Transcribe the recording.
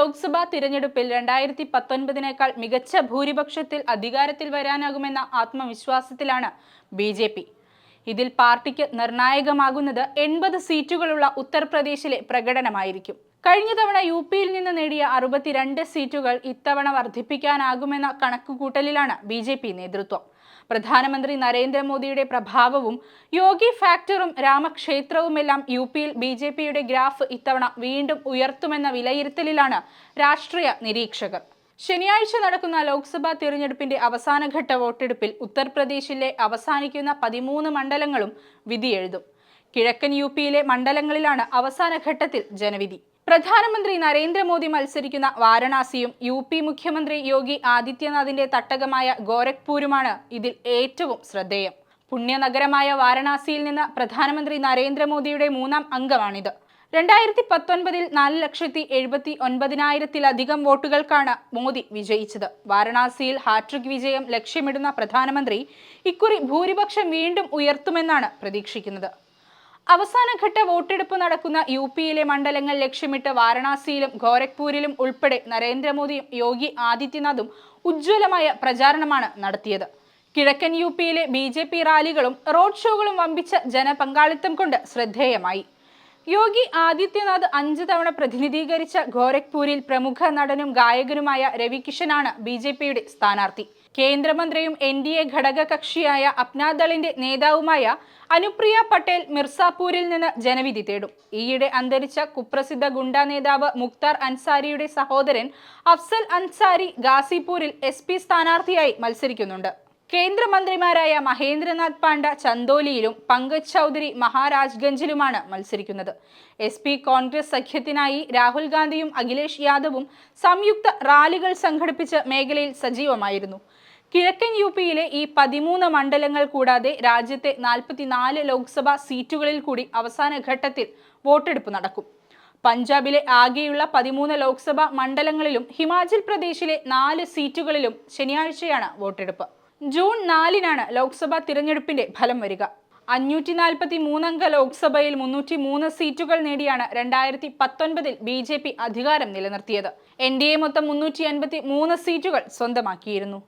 ലോക്സഭാ തിരഞ്ഞെടുപ്പിൽ രണ്ടായിരത്തി പത്തൊൻപതിനേക്കാൾ മികച്ച ഭൂരിപക്ഷത്തിൽ അധികാരത്തിൽ വരാനാകുമെന്ന ആത്മവിശ്വാസത്തിലാണ് ബി ജെ പി. ഇതിൽ പാർട്ടിക്ക് നിർണായകമാകുന്നത് എൺപത് സീറ്റുകളുള്ള ഉത്തർപ്രദേശിലെ പ്രകടനമായിരിക്കും. കഴിഞ്ഞ തവണ യു പിയിൽ നിന്ന് നേടിയ അറുപത്തിരണ്ട് സീറ്റുകൾ ഇത്തവണ വർദ്ധിപ്പിക്കാനാകുമെന്ന കണക്കുകൂട്ടലിലാണ് ബി ജെ പി നേതൃത്വം. പ്രധാനമന്ത്രി നരേന്ദ്രമോദിയുടെ പ്രഭാവവും യോഗി ഫാക്ടറും രാമക്ഷേത്രവുമെല്ലാം യു പിയിൽ ബി ജെ പിയുടെ ഗ്രാഫ് ഇത്തവണ വീണ്ടും ഉയർത്തുമെന്ന വിലയിരുത്തലിലാണ് രാഷ്ട്രീയ നിരീക്ഷകർ. ശനിയാഴ്ച നടക്കുന്ന ലോക്സഭാ തിരഞ്ഞെടുപ്പിന്റെ അവസാനഘട്ട വോട്ടെടുപ്പിൽ ഉത്തർപ്രദേശിലെ അവസാനിക്കുന്ന പതിമൂന്ന് മണ്ഡലങ്ങളും വിധിയെഴുതും. കിഴക്കൻ യു പിയിലെ മണ്ഡലങ്ങളിലാണ് അവസാനഘട്ടത്തിൽ ജനവിധി. പ്രധാനമന്ത്രി നരേന്ദ്രമോദി മത്സരിക്കുന്ന വാരണാസിയും യു പി മുഖ്യമന്ത്രി യോഗി ആദിത്യനാഥിന്റെ തട്ടകമായ ഗോരഖ്പൂരുമാണ് ഇതിൽ ഏറ്റവും ശ്രദ്ധേയം. പുണ്യനഗരമായ വാരണാസിയിൽ നിന്ന് പ്രധാനമന്ത്രി നരേന്ദ്രമോദിയുടെ മൂന്നാം അംഗമാണിത്. രണ്ടായിരത്തി പത്തൊൻപതിൽ നാല് ലക്ഷത്തി എഴുപത്തി ഒൻപതിനായിരത്തിലധികം വോട്ടുകൾക്കാണ് മോദി വിജയിച്ചത്. വാരണാസിയിൽ ഹാട്രിക് വിജയം ലക്ഷ്യമിടുന്ന പ്രധാനമന്ത്രി ഇക്കുറി ഭൂരിപക്ഷം വീണ്ടും ഉയർത്തുമെന്നാണ് പ്രതീക്ഷിക്കുന്നത്. അവസാനഘട്ട വോട്ടെടുപ്പ് നടക്കുന്ന യു പിയിലെ മണ്ഡലങ്ങൾ ലക്ഷ്യമിട്ട് വാരണാസിയിലും ഗോരഖ്പൂരിലും ഉൾപ്പെടെ നരേന്ദ്രമോദിയും യോഗി ആദിത്യനാഥും ഉജ്ജ്വലമായ പ്രചാരണമാണ് നടത്തിയത്. കിഴക്കൻ യു പിയിലെ ബി റാലികളും റോഡ് ഷോകളും വമ്പിച്ച ജനപങ്കാളിത്തം കൊണ്ട് ശ്രദ്ധേയമായി. യോഗി ആദിത്യനാഥ് അഞ്ച് തവണ പ്രതിനിധീകരിച്ച ഗോരഖ്പൂരിൽ പ്രമുഖ നടനും ഗായകനുമായ രവികിഷനാണ് ബി ജെ പിയുടെ സ്ഥാനാർത്ഥി. കേന്ദ്രമന്ത്രിയും എൻ ഡി എ ഘടകകക്ഷിയായ അപ്നാദളിന്റെ നേതാവുമായ അനുപ്രിയ പട്ടേൽ മിർസാപൂരിൽ നിന്ന് ജനവിധി തേടും. ഈയിടെ അന്തരിച്ച കുപ്രസിദ്ധ ഗുണ്ട നേതാവ് മുക്താർ അൻസാരിയുടെ സഹോദരൻ അഫ്സൽ അൻസാരി ഗാസിപൂരിൽ എസ് സ്ഥാനാർത്ഥിയായി മത്സരിക്കുന്നുണ്ട്. കേന്ദ്രമന്ത്രിമാരായ മഹേന്ദ്രനാഥ് പാണ്ഡ ചന്ദോലിയിലും പങ്കജ് ചൗധരി മഹാരാജ്ഗഞ്ചിലുമാണ് മത്സരിക്കുന്നത്. എസ് പി കോൺഗ്രസ് സഖ്യത്തിനായി രാഹുൽ ഗാന്ധിയും അഖിലേഷ് യാദവും സംയുക്ത റാലികൾ സംഘടിപ്പിച്ച് മേഖലയിൽ സജീവമായിരുന്നു. കിഴക്കൻ യു പിയിലെ ഈ പതിമൂന്ന് മണ്ഡലങ്ങൾ കൂടാതെ രാജ്യത്തെ നാൽപ്പത്തിനാല് ലോക്സഭാ സീറ്റുകളിൽ കൂടി അവസാന ഘട്ടത്തിൽ വോട്ടെടുപ്പ് നടക്കും. പഞ്ചാബിലെ ആകെയുള്ള പതിമൂന്ന് ലോക്സഭാ മണ്ഡലങ്ങളിലും ഹിമാചൽ പ്രദേശിലെ നാല് സീറ്റുകളിലും ശനിയാഴ്ചയാണ് വോട്ടെടുപ്പ്. ജൂൺ നാലിനാണ് ലോക്സഭാ തിരഞ്ഞെടുപ്പിന്റെ ഫലം വരിക. അഞ്ഞൂറ്റി നാൽപ്പത്തി മൂന്നംഗ ലോക്സഭയിൽ മുന്നൂറ്റി മൂന്ന് സീറ്റുകൾ നേടിയാണ് രണ്ടായിരത്തി പത്തൊൻപതിൽ ബി ജെ പി അധികാരം നിലനിർത്തിയത്. എൻ ഡി എ മൊത്തം മുന്നൂറ്റി അൻപത്തി മൂന്ന് സീറ്റുകൾ സ്വന്തമാക്കിയിരുന്നു.